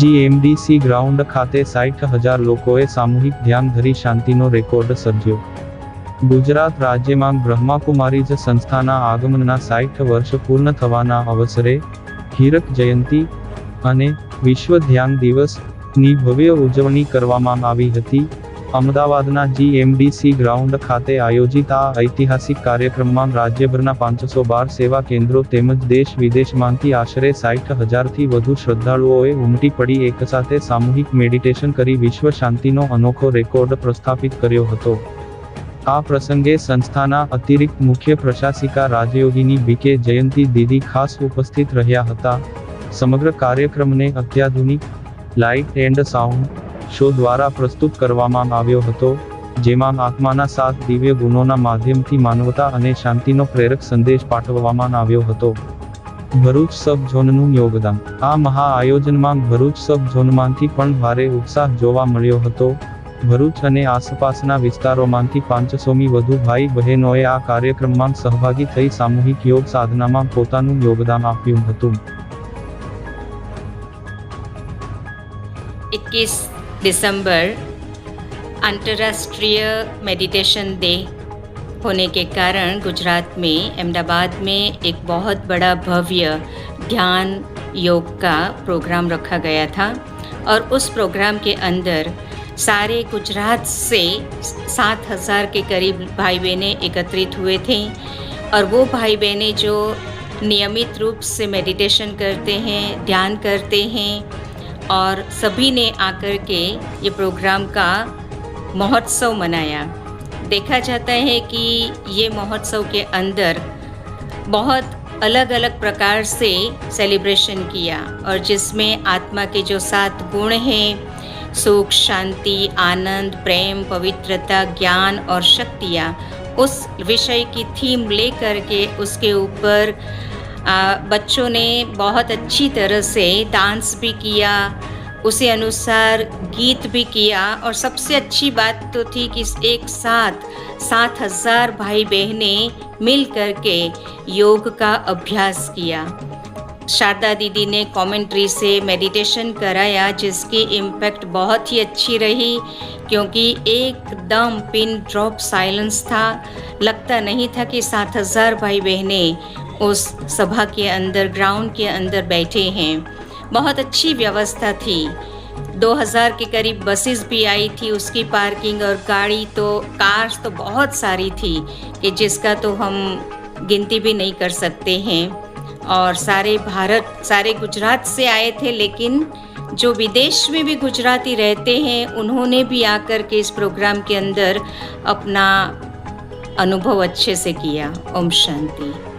GMDC ground ખાતે સાઠ હજાર લોકોએ સામૂહિક ધ્યાન ધરી શાંતિનો રેકોર્ડ સર્જ્યો. ગુજરાત રાજ્યમાં બ્રહ્માકુમારીજ સંસ્થાના આગમનના સાઠ વર્ષ પૂર્ણ થવાના અવસરે હીરક જયંતી અને વિશ્વ ધ્યાન દિવસની ભવ્ય ઉજવણી કરવામાં આવી હતી. અમદાવાદના જીએમડીસી ગ્રાઉન્ડ ખાતે આયોજિત આ ઐતિહાસિક કાર્યક્રમમાં રાજ્યભરના પાંચસો બાર સેવા કેન્દ્રો તેમજ દેશ વિદેશમાંથી આશરે સાઠ હજારથી વધુ શ્રદ્ધાળુઓએ ઉમટી પડી એકસાથે સામૂહિક મેડિટેશન કરી વિશ્વ શાંતિનો અનોખો રેકોર્ડ પ્રસ્થાપિત કર્યો હતો. આ પ્રસંગે સંસ્થાના અતિરિક્ત મુખ્ય પ્રશાસિકા રાજયોગીની બીકે જયંતી દીદી ખાસ ઉપસ્થિત રહ્યા હતા. સમગ્ર કાર્યક્રમને અત્યાધુનિક લાઇટ એન્ડ સાઉન્ડ શો દ્વારા પ્રસ્તુત કરવામાં આવ્યો હતો, જેમાં આત્માના સાત દિવ્ય ગુણોના માધ્યમથી માનવતા અને શાંતિનો પ્રેરક સંદેશ પાઠવવામાં આવ્યો હતો. ભરૂચ સબ ઝોનનું યોગદાન. આ મહા આયોજનમાં ભરૂચ સબ ઝોનમાંથી પણ ભારે ઉત્સાહ જોવા મળ્યો હતો. ભરૂચ અને આસપાસના વિસ્તારોમાંથી પાંચસોમી વધુ ભાઈ બહેનોએ આ કાર્યક્રમમાં સહભાગી થઈ સામૂહિક યોગ સાધનામાં પોતાનું યોગદાન આપ્યું હતું. 21 दिसंबर अंतर्राष्ट्रीय मेडिटेशन डे होने के कारण गुजरात में, अहमदाबाद में एक बहुत बड़ा भव्य ध्यान योग का प्रोग्राम रखा गया था और उस प्रोग्राम के अंदर सारे गुजरात से सात हज़ार के करीब भाई बहनें एकत्रित हुए थे और वो भाई बहनें जो नियमित रूप से मेडिटेशन करते हैं, ध्यान करते हैं और सभी ने आकर के ये प्रोग्राम का महोत्सव मनाया। देखा जाता है कि ये महोत्सव के अंदर बहुत अलग अलग प्रकार से सेलिब्रेशन किया और जिसमें आत्मा के जो सात गुण हैं, सुख, शांति, आनंद, प्रेम, पवित्रता, ज्ञान और शक्तियाँ, उस विषय की थीम ले करके उसके ऊपर बच्चों ने बहुत अच्छी तरह से डांस भी किया, उसी अनुसार गीत भी किया और सबसे अच्छी बात तो थी कि एक साथ सात हज़ार भाई बहनें मिल करके योग का अभ्यास किया। शारदा दीदी ने कमेंट्री से मेडिटेशन कराया, जिसकी इम्पैक्ट बहुत ही अच्छी रही, क्योंकि एकदम पिन ड्रॉप साइलेंस था। लगता नहीं था कि सात हज़ार भाई बहनें उस सभा के अंदर ग्राउंड के अंदर बैठे हैं। बहुत अच्छी व्यवस्था थी। 2000 के करीब बसेस भी आई थी उसकी पार्किंग और गाड़ी तो कार्स तो बहुत सारी थी कि जिसका तो हम गिनती भी नहीं कर सकते हैं। और सारे भारत, सारे गुजरात से आए थे, लेकिन जो विदेश में भी गुजराती रहते हैं, उन्होंने भी आकर के इस प्रोग्राम के अंदर अपना अनुभव अच्छे से किया। ओम शांति।